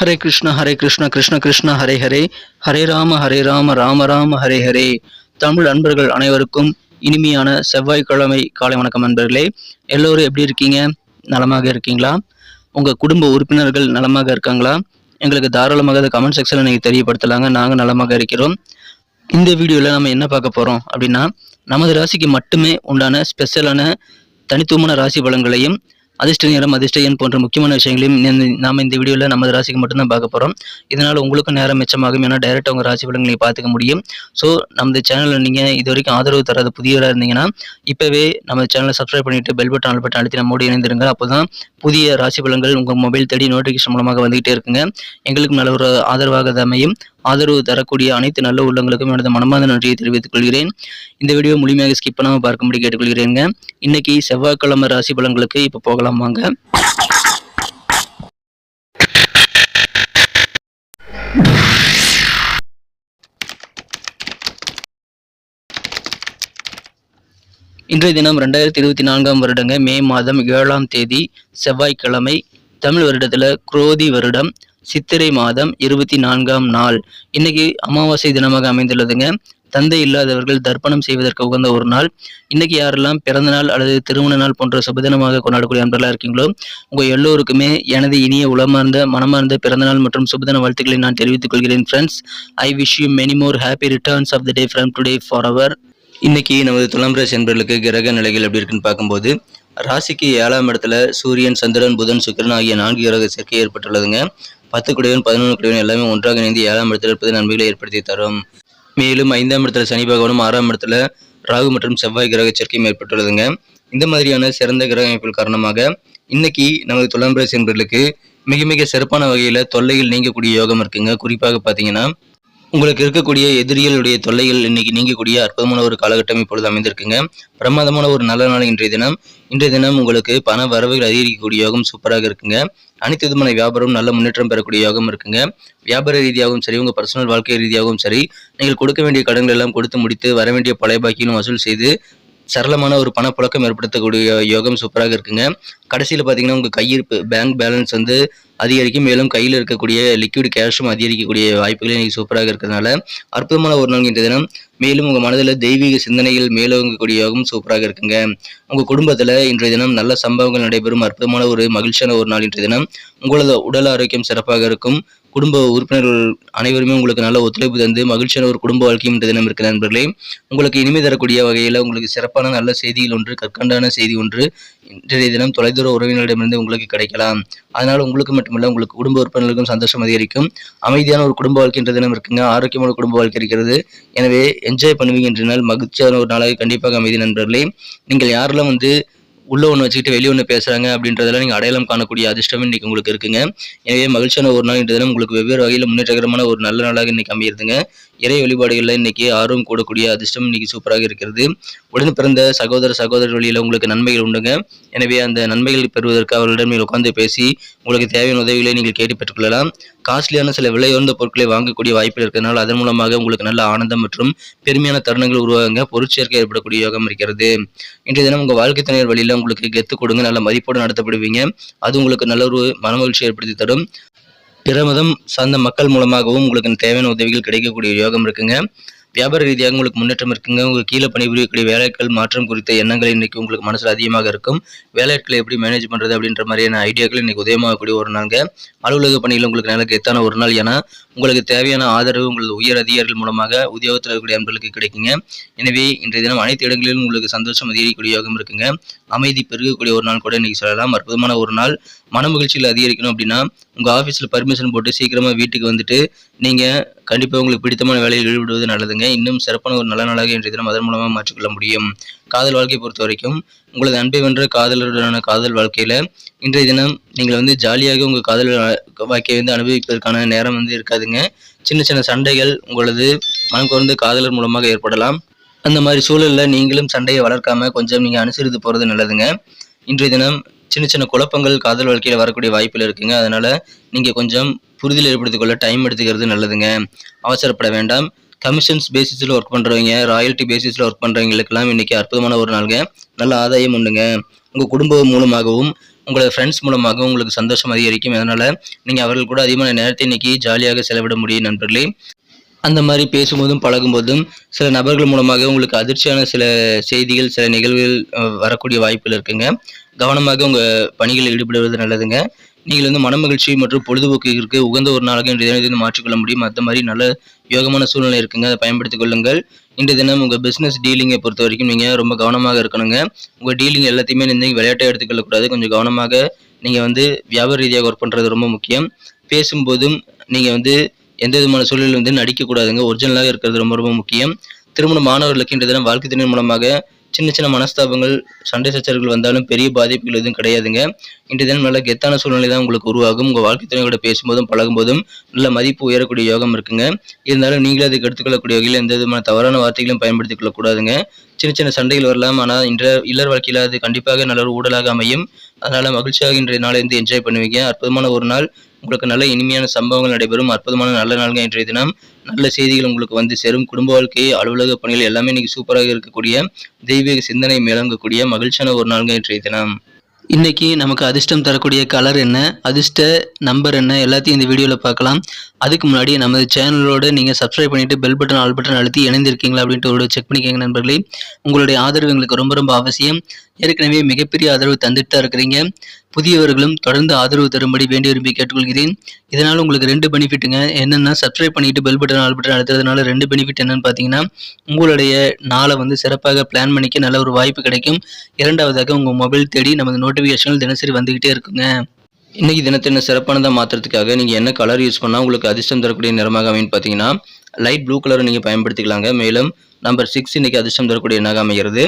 ஹரே கிருஷ்ண ஹரே கிருஷ்ண கிருஷ்ண கிருஷ்ண ஹரே ஹரே. ஹரே ராம ஹரே ராம ராம ராம ஹரே ஹரே. தமிழ் அன்பர்கள் அனைவருக்கும் இனிமையான செவ்வாய்க்கிழமை காலை வணக்கம் அன்பர்களே எல்லோரும் எப்படி இருக்கீங்க? நலமாக இருக்கீங்களா? உங்கள் குடும்ப உறுப்பினர்கள் நலமாக இருக்காங்களா? எங்களுக்கு தாராளமாக அதை கமெண்ட் செக்ஷனில் நீங்கள் தெரியப்படுத்தலாங்க. நாங்கள் நலமாக இருக்கிறோம். இந்த வீடியோவில் நம்ம என்ன பார்க்க போகிறோம் அப்படின்னா நமது ராசிக்கு மட்டுமே உண்டான ஸ்பெஷலான தனித்துவமான ராசி பலன்களையும் அதிர்ஷ்ட நேரம் அதிர்ஷ்ட எண் போன்ற முக்கியமான விஷயங்களையும் இந்த- இந்த வீடியோவில் நம்ம ராசிக்கு மட்டும்தான் பார்க்க போகிறோம் இதனால் உங்களுக்கும் நேரம் மிச்சமாகும். ஏன்னா டைரெக்டாக உங்கள் ராசி பலன்களை பார்த்துக்க முடியும். ஸோ நம்ம சேனலில் நீங்கள் இது வரைக்கும் ஆதரவு தராத புதியவராக இருந்தீங்கன்னா இப்போவே நம்ம சேனலை சப்ஸ்கிரைப் பண்ணிட்டு பெல் பட்டன் ஆல் பட்டன் அழுத்தி நம்மோடு இணைந்திருங்க அப்போ தான் புதிய ராசி பலன்கள் உங்கள் மொபைல் தேடி நோட்டிஃபிகேஷன் மூலமாக வந்துகிட்டே இருக்குங்க. எங்களுக்கு நல்ல ஒரு ஆதரவாக அமையும். ஆதரவு தரக்கூடிய அனைத்து நல்ல உள்ளங்களுக்கும் எனது மனமார்ந்த நன்றியை தெரிவித்துக் கொள்கிறேன். இந்த வீடியோ முழுமையாக ஸ்கிப் பண்ணாமல் பார்க்கும்படி கேட்டுக்கொள்கிறேங்க. இன்னைக்கு செவ்வாய்க்கிழமை ராசி பலன்களுக்கு இப்போ போகலாம் வாங்க. இன்றைய தினம் ரெண்டாயிரத்தி இருபத்தி நான்காம் வருடங்க மே மாதம் ஏழாம் தேதி செவ்வாய்க்கிழமை தமிழ் வருடத்தில் குரோதி வருடம். சித்திரை மாதம் இருபத்தி நான்காம் நாள். இன்னைக்கு அமாவாசை தினமாக அமைந்துள்ளதுங்க. தந்தை இல்லாதவர்கள் தர்ப்பணம் செய்வதற்கு உகந்த ஒரு நாள். இன்னைக்கு யாரெல்லாம் பிறந்த நாள் அல்லது திருமண நாள் போன்ற சுபதினமாக கொண்டாடக்கூடிய அன்பர்களாக இருக்கீங்களோ உங்க எல்லோருக்குமே எனது இனிய உளமார்ந்த மனமார்ந்த பிறந்தநாள் மற்றும் சுபதின வாழ்த்துக்களை நான் தெரிவித்துக் கொள்கிறேன் friends I wish you many more happy returns of the day from today for our இன்னைக்கு நமது துலாம் ராசி என்பவர்களுக்கு கிரக நிலைகள் எப்படி இருக்குன்னு பார்க்கும்போது ராசிக்கு ஏழாம் இடத்துல சூரியன் சந்திரன் புதன் சுக்கிரன் ஆகிய நான்கு கிரக சேர்க்கை ஏற்பட்டுள்ளதுங்க. பத்து குடையவன் பதினொன்று குடையவன் எல்லாமே ஒன்றாக இணைந்து ஏழாம் இடத்துல இருப்பது நன்மைகளை ஏற்படுத்தி தரும். மேலும் ஐந்தாம் இடத்துல சனி பகவானும் ஆறாம் இடத்துல ராகு மற்றும் செவ்வாய் கிரக சேர்க்கையும் ஏற்பட்டுள்ளதுங்க. இந்த மாதிரியான சிறந்த கிரக அமைப்புகள் காரணமாக இன்னைக்கு நமது துலாம் ராசி மிக மிக சிறப்பான வகையில் தொல்லையில் நீங்கக்கூடிய யோகம் இருக்குங்க. குறிப்பாக பார்த்தீங்கன்னா உங்களுக்கு இருக்கக்கூடிய எதிரிகளுடைய தொல்லைகள் இன்னைக்கு நீங்கக்கூடிய அற்புதமான ஒரு காலகட்டம் இப்பொழுது அமைந்திருக்குங்க. பிரமாதமான ஒரு நல்ல நாள் இன்றைய தினம். இன்றைய தினம் உங்களுக்கு பண வரவுகள் அதிகரிக்கக்கூடிய யோகம் சூப்பராக இருக்குங்க. அனைத்து விதமான வியாபாரம் நல்ல முன்னேற்றம் பெறக்கூடிய யோகம் இருக்குங்க. வியாபார ரீதியாகவும் சரி உங்கள் பர்சனல் வாழ்க்கை ரீதியாகவும் சரி நீங்கள் கொடுக்க வேண்டிய கடன்கள் எல்லாம் கொடுத்து முடித்து வர வேண்டிய பழைய பாக்கியும் வசூல் செய்து சரளமான ஒரு பணப்புழக்கம் ஏற்படுத்தக்கூடிய யோகம் சூப்பராக இருக்குங்க. கடைசியில் பார்த்தீங்கன்னா உங்கள் கையிருப்பு பேங்க் பேலன்ஸ் வந்து அதிகரிக்கும். மேலும் கையில் இருக்கக்கூடிய லிக்விட் கேஷும் அதிகரிக்கக்கூடிய வாய்ப்புகள் இன்றைக்கி சூப்பராக இருக்கிறதுனால அற்புதமான ஒரு நாள் இன்றைய தினம். மேலும் உங்கள் மனதில் தெய்வீக சிந்தனைகள் மேலோங்கக்கூடிய யோகம் சூப்பராக இருக்குங்க. உங்கள் குடும்பத்தில் இன்றைய தினம் நல்ல சம்பவங்கள் நடைபெறும். அற்புதமான ஒரு மகிழ்ச்சியான ஒரு நாள் இன்றைய தினம். உங்களது உடல் ஆரோக்கியம் சிறப்பாக இருக்கும். குடும்ப உறுப்பினர்கள் அனைவருமே உங்களுக்கு நல்ல ஒத்துழைப்பு தந்து மகிழ்ச்சியான ஒரு குடும்ப வாழ்க்கையும் இன்றைய தினம் இருக்கிற நண்பர்களே உங்களுக்கு இனிமை தரக்கூடிய வகையில் உங்களுக்கு சிறப்பான நல்ல செய்திகள் ஒன்று கற்கண்டான செய்தி ஒன்று இன்றைய தினம் தொலைதூர உறவினரிடமிருந்து உங்களுக்கு கிடைக்கலாம். அதனால் உங்களுக்கு மட்டும் மட்டுமல்ல உங்களுக்கு குடும்ப உறுப்பினர்களுக்கும் சந்தோஷம் அதிகரிக்கும். அமைதியான ஒரு குடும்ப வாழ்க்கை என்ற தினம் இருக்குங்க. ஆரோக்கியமான குடும்ப வாழ்க்கை இருக்கிறது. எனவே என்ஜாய் பண்ணுவீங்க என்ற நாள் மகிழ்ச்சியான ஒரு நாளாக கண்டிப்பாக அமைதி நண்பர்களே. நீங்கள் யாரெல்லாம் வந்து உள்ள ஒன்று வச்சுக்கிட்டு வெளியே ஒன்று பேசுகிறாங்க அப்படின்றதெல்லாம் நீங்கள் அடையாளம் காணக்கூடிய அதிர்ஷ்டம் இன்னைக்கு உங்களுக்கு இருக்குங்க. எனவே மகிழ்ச்சியான ஒரு நாள் இன்றைய தினம் உங்களுக்கு வெவ்வேறு வகையில் முன்னேற்றகரமான ஒரு நல்ல நாளாக இன்றைக்கி அமையிருதுங்க இறை வழிபாடுகளில் இன்னைக்கு ஆர்வம் கூடக்கூடிய அதிர்ஷ்டம் இன்னைக்கு சூப்பராக இருக்கிறது. உடன் பிறந்த சகோதர சகோதரர் வழியில் உங்களுக்கு நன்மைகள் உண்டுங்க. எனவே அந்த நன்மைகள் பெறுவதற்கு அவர்களிடம் நீங்கள் உட்கார்ந்து பேசி உங்களுக்கு தேவையான உதவிகளை நீங்கள் கேட்டு பெற்றுக்கொள்ளலாம். காஸ்ட்லியான சில விலையுயர்ந்த பொருட்களை வாங்கக்கூடிய வாய்ப்பு இருக்கிறதுனால அதன் மூலமாக உங்களுக்கு நல்ல ஆனந்தம் மற்றும் பெருமையான தருணங்கள் உருவாகுங்க. பொருட்சேர்க்கை ஏற்படக்கூடிய யோகம் இருக்கிறது. இன்றைய தினம் உங்கள் வாழ்க்கை துணையர் வழியில் உங்களுக்கு கெத்து கொடுங்க. நல்ல மதிப்போடு நடத்தப்படுவீங்க. அது உங்களுக்கு நல்ல ஒரு மனமகிழ்ச்சி ஏற்படுத்தி தரும். பிற மதம் சார்ந்த மக்கள் மூலமாகவும் உங்களுக்கு தேவையான உதவிகள் கிடைக்கக்கூடிய யோகம் இருக்குங்க. வியாபார ரீதியாக உங்களுக்கு முன்னேற்றம் இருக்குங்க. உங்களுக்கு கீழே பணிபுரியக்கூடிய வேலைகள் மாற்றம் குறித்த எண்ணங்கள் இன்றைக்கி உங்களுக்கு மனசில் அதிகமாக இருக்கும். வேலைகளை எப்படி மேனேஜ் பண்ணுறது அப்படின்ற மாதிரியான ஐடியாக்கள் இன்றைக்கி உதயமாகக்கூடிய ஒரு நாளுங்க. அலுவலக பணியில் உங்களுக்கு நல்ல எத்தான ஒரு நாள். ஏன்னா உங்களுக்கு தேவையான ஆதரவு உங்களது உயர் அதிகாரிகள் மூலமாக உத்தியோகத்தில் இருக்கக்கூடிய அன்பர்களுக்கு கிடைக்குங்க. எனவே இன்றைய தினம் அனைத்து இடங்களிலும் உங்களுக்கு சந்தோஷம் அதிகரிக்கக்கூடிய யோகம் இருக்குங்க. அமைதி பெருகக்கூடிய ஒரு நாள் கூட இன்றைக்கி சொல்லலாம். அற்புதமான ஒரு நாள். மன மகிழ்ச்சியில் அதிகரிக்கணும் அப்படின்னா உங்கள் ஆஃபீஸில் பர்மிஷன் போட்டு சீக்கிரமாக வீட்டுக்கு வந்துட்டு நீங்கள் கண்டிப்பாக உங்களுக்கு பிடித்தமான வேலையில் ஈடுபடுவது நல்லதுங்க. இன்னும் சிறப்பான ஒரு நல்ல நாளாக இன்றைய தினம் அதன் மூலமாக மாற்றிக்கொள்ள முடியும். காதல் வாழ்க்கையை பொறுத்த வரைக்கும் உங்களது அன்பை வென்ற காதலருடனான காதல் வாழ்க்கையில் இன்றைய தினம் நீங்கள் வந்து ஜாலியாக உங்கள் காதல் வாழ்க்கையை வந்து அனுபவிப்பதற்கான நேரம் வந்து இருக்காதுங்க. சின்ன சின்ன சண்டைகள் உங்களது மனம் குறைந்த காதலர் மூலமாக ஏற்படலாம். அந்த மாதிரி சூழலில் நீங்களும் சண்டையை வளர்க்காம கொஞ்சம் நீங்கள் அனுசரித்து போகிறது நல்லதுங்க. இன்றைய தினம் சின்ன சின்ன குழப்பங்கள் காதல் வாழ்க்கையில் வரக்கூடிய வாய்ப்புகள் இருக்குங்க. அதனால் நீங்கள் கொஞ்சம் புரிதல் ஏற்படுத்திக் கொள்ள டைம் எடுத்துக்கிறது நல்லதுங்க. அவசரப்பட வேண்டாம். கமிஷன்ஸ் பேசிஸில் ஒர்க் பண்ணுறவங்க ராயல்ட்டி பேசிஸில் ஒர்க் பண்ணுறவங்களுக்கெல்லாம் இன்றைக்கி அற்புதமான ஒரு நாளுங்க. நல்ல ஆதாயம் உண்டுங்க. உங்கள் குடும்பம் மூலமாகவும் உங்களோட ஃப்ரெண்ட்ஸ் மூலமாகவும் உங்களுக்கு சந்தோஷம் அதிகரிக்கும். அதனால் நீங்கள் அவர்கள் கூட அதிகமான நேரத்தை இன்னைக்கு ஜாலியாக செலவிட முடியும் நண்பர்களே. அந்த மாதிரி பேசும்போதும் பழகும்போதும் சில நபர்கள் மூலமாக உங்களுக்கு அதிர்ச்சியான சில செய்திகள் சில நிகழ்வுகள் வரக்கூடிய வாய்ப்புகள் இருக்குங்க. கவனமாக உங்கள் பணிகளில் ஈடுபடுவது நல்லதுங்க. நீங்கள் வந்து மனமகிழ்ச்சி மற்றும் பொழுதுபோக்கிற்கு உகந்த ஒரு நாளாக இன்றைய தினம் இதை மாற்றிக்கொள்ள முடியும். அந்த மாதிரி நல்ல யோகமான சூழ்நிலை இருக்குங்க. அதை பயன்படுத்திக் கொள்ளுங்கள். இன்றைய தினம் உங்கள் பிஸ்னஸ் டீலிங்கை பொறுத்த வரைக்கும் நீங்கள் ரொம்ப கவனமாக இருக்கணுங்க. உங்கள் டீலிங் எல்லாத்தையுமே நீங்கள் விளையாட்டை எடுத்துக்கொள்ளக்கூடாது கொஞ்சம் கவனமாக நீங்கள் வந்து வியாபார ரீதியாக ஒர்க் பண்ணுறது ரொம்ப முக்கியம். பேசும்போதும் நீங்கள் வந்து எந்த விதமான சூழலில் வந்து நடிக்கக்கூடாதுங்க. ஒரிஜினலாக இருக்கிறது ரொம்ப ரொம்ப முக்கியம். திருமண மாணவர்களுக்கு இன்றைய தினம் வாழ்க்கை திறன் மூலமாக சின்ன சின்ன மனஸ்தாபங்கள் சண்டை சச்சரவுகள் வந்தாலும் பெரிய பாதிப்புகள் எதுவும் கிடையாதுங்க. இன்றைய தினம் நல்ல கெத்தான சூழ்நிலை தான் உங்களுக்கு உருவாகும். உங்கள் வாழ்க்கை துணையோட பேசும்போதும் பழகும்போதும் நல்ல மதிப்பு உயரக்கூடிய யோகம் இருக்குங்க. இருந்தாலும் நீங்களே அதுக்கு எடுத்துக்கொள்ளக்கூடிய வகையில் எந்த விதமான தவறான வார்த்தைகளும் பயன்படுத்திக் கொள்ளக்கூடாதுங்க. சின்ன சின்ன சண்டைகள் வரலாம். ஆனால் இன்ற இல்லர் வாழ்க்கையில் அது கண்டிப்பாக நல்ல ஒரு ஊடலாக அமையும். அதனால் மகிழ்ச்சியாக இன்றைய நாளை வந்து என்ஜாய் பண்ணுவீங்க. அற்புதமான ஒரு நாள். உங்களுக்கு நல்ல இனிமையான சம்பவங்கள் நடைபெறும். அற்புதமான நல்ல நாள்கள் இன்றைய தினம். நல்ல செய்திகள் உங்களுக்கு வந்து சேரும். குடும்ப வாழ்க்கை அலுவலக பணிகள் எல்லாமே இன்னைக்கு சூப்பராக இருக்கக்கூடிய தெய்வீக சிந்தனை மேலங்கக்கூடிய மகிழ்ச்சியான ஒரு நாள்கள் இன்றைய தினம். இன்னைக்கு நமக்கு அதிர்ஷ்டம் தரக்கூடிய கலர் என்ன? அதிர்ஷ்ட நம்பர் என்ன? எல்லாத்தையும் இந்த வீடியோவில் பார்க்கலாம். அதுக்கு முன்னாடி நமது சேனலோட நீங்கள் சப்ஸ்கிரைப் பண்ணிட்டு பெல் பட்டன் ஆல் பட்டன் அழுத்தி இணைந்திருக்கீங்களா அப்படின்ட்டு ஒரு செக் பண்ணிக்கோங்க நண்பர்களே. உங்களுடைய ஆதரவு எங்களுக்கு ரொம்ப ரொம்ப அவசியம். ஏற்கனவே மிகப்பெரிய ஆதரவு தந்துட்டு தான் இருக்கிறீங்க. புதியவர்களும் தொடர்ந்து ஆதரவு தரும்படி வேண்டி விரும்பி கேட்டுக்கொள்கிறேன். இதனால் உங்களுக்கு ரெண்டு பெனிஃபிட்டுங்க என்னென்னா சப்ஸ்கிரைப் பண்ணிட்டு பெல் பட்டன் ஆல் பட்டன் அழுத்துறதுனால ரெண்டு பெனிஃபிட் என்னன்னு பார்த்தீங்கன்னா உங்களுடைய நாளை வந்து சிறப்பாக பிளான் பண்ணிக்க நல்ல ஒரு வாய்ப்பு கிடைக்கும். இரண்டாவதாக உங்கள் மொபைல் தேடி நமது நோட்டிஃபிகேஷன்கள் தினசரி வந்துக்கிட்டே இருக்குங்க. இன்னைக்கு தினத்தை சிறப்பானதாக மாற்றுறதுக்காக நீங்கள் என்ன கலர் யூஸ் பண்ணால் உங்களுக்கு அதிர்ஷ்டம் தரக்கூடிய நிறமாக அமைன்னு பார்த்தீங்கன்னா லைட் ப்ளூ கலரை நீங்கள் பயன்படுத்திக்கலாங்க. மேலும் நம்பர் சிக்ஸ் இன்னைக்கு அதிர்ஷ்டம் தரக்கூடிய எண்ணாக அமைகிறது.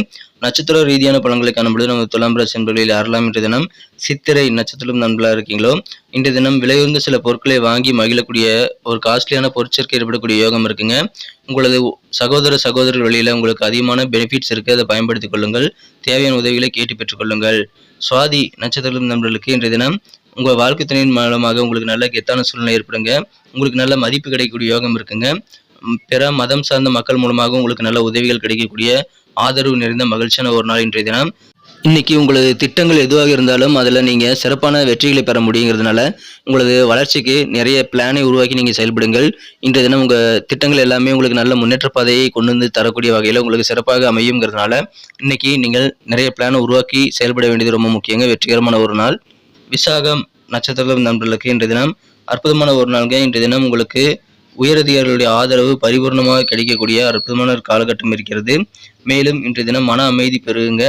நட்சத்திர ரீதியான பழங்களை காணும்பொழுது நம்ம துலாம் ராசி என்பர்களில் யாரெல்லாம் இன்றைய தினம் சித்திரை நட்சத்திரம் நண்பர்களாக இருக்கீங்களோ இன்றைய தினம் விலையுந்த சில பொருட்களை வாங்கி மகிழக்கூடிய ஒரு காஸ்ட்லியான பொருட்சேர்க்கை ஏற்படக்கூடிய யோகம் இருக்குங்க. உங்களது சகோதர சகோதரர் வழியில் உங்களுக்கு அதிகமான பெனிஃபிட்ஸ் இருக்குது அதை பயன்படுத்திக் கொள்ளுங்கள். தேவையான உதவிகளை கேட்டு பெற்றுக்கொள்ளுங்கள் சுவாதி நட்சத்திரம் நண்பர்களுக்கு இன்றைய தினம் உங்கள் வாழ்க்கை துணையின் மூலமாக உங்களுக்கு நல்ல கெத்தான சூழ்நிலை ஏற்படுங்க. உங்களுக்கு நல்ல மதிப்பு கிடைக்கக்கூடிய யோகம் இருக்குங்க. பிற மதம் சார்ந்த மக்கள் மூலமாக உங்களுக்கு நல்ல உதவிகள் கிடைக்கக்கூடிய ஆதரவு நிறைந்த மகிழ்ச்சியான ஒரு நாள் இன்றைய தினம். இன்னைக்கு உங்களது திட்டங்கள் எதுவாக இருந்தாலும் அதில் நீங்கள் சிறப்பான வெற்றிகளை பெற முடியுங்கிறதுனால உங்களது வளர்ச்சிக்கு நிறைய பிளானை உருவாக்கி நீங்கள் செயல்படுங்கள். இன்றைய தினம் உங்கள் திட்டங்கள் எல்லாமே உங்களுக்கு நல்ல முன்னேற்ற பாதையை கொண்டு வந்து தரக்கூடிய வகையில் உங்களுக்கு சிறப்பாக அமையுங்கிறதுனால இன்னைக்கு நீங்கள் நிறைய பிளானை உருவாக்கி செயல்பட வேண்டியது ரொம்ப முக்கியங்க. வெற்றிகரமான ஒரு நாள். விசாகம் நட்சத்திரம் நண்பர்களுக்கு இன்றைய தினம் அற்புதமான ஒரு நாளுங்க. இன்றைய தினம் உங்களுக்கு உயரதிகாரிகளுடைய ஆதரவு பரிபூர்ணமாக கிடைக்கக்கூடிய அற்புதமான ஒரு காலகட்டம் இருக்கிறது. மேலும் இன்றைய தினம் மன அமைதி பெறுங்க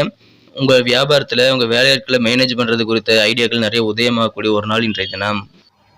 உங்கள் வியாபாரத்தில் உங்கள் வேலையாட்களை மேனேஜ் பண்ணுறது குறித்த ஐடியாக்கள் நிறைய உதயமாகக்கூடிய ஒரு நாள் இன்றைய தினம்.